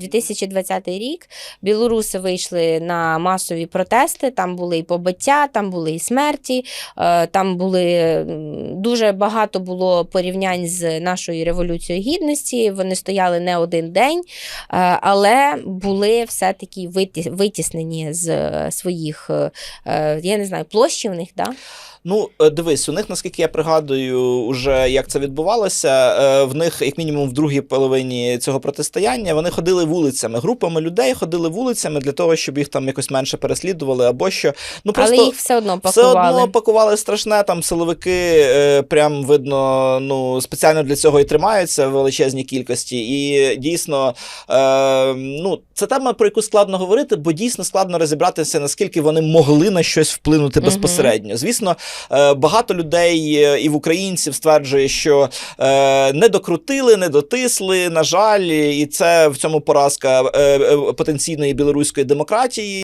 2020 рік білоруси вийшли на масові протести. Там були і побиття, там були і смерті, е, там були дуже багато було порівнянь з нашою революцією гідності. Вони стояли не один день, е, але були все-таки витіснені з своїх, е, я не знаю, площі у них, да? Ну, е, дивись, у них, наскільки я пригадую, уже як це відбувалося, е, в них, як мінімум, в другій половині цього протистояння, вони ходили вулицями, групами людей ходили вулицями для того, щоб їх там якось менше переслідували або що. Ну просто але їх все одно все одно пакували страшне. Там силовики е, прям видно, ну спеціально для цього і тримаються в величезній кількості. І дійсно, е, ну це тема, про яку складно говорити, бо дійсно складно розібратися, наскільки вони могли на щось вплинути безпосередньо. Звісно, багато людей е, і в українців стверджує, що е, не докрутили, не дотисли. На жаль, і це в цьому поразка е, е, потенційної білоруської демократії.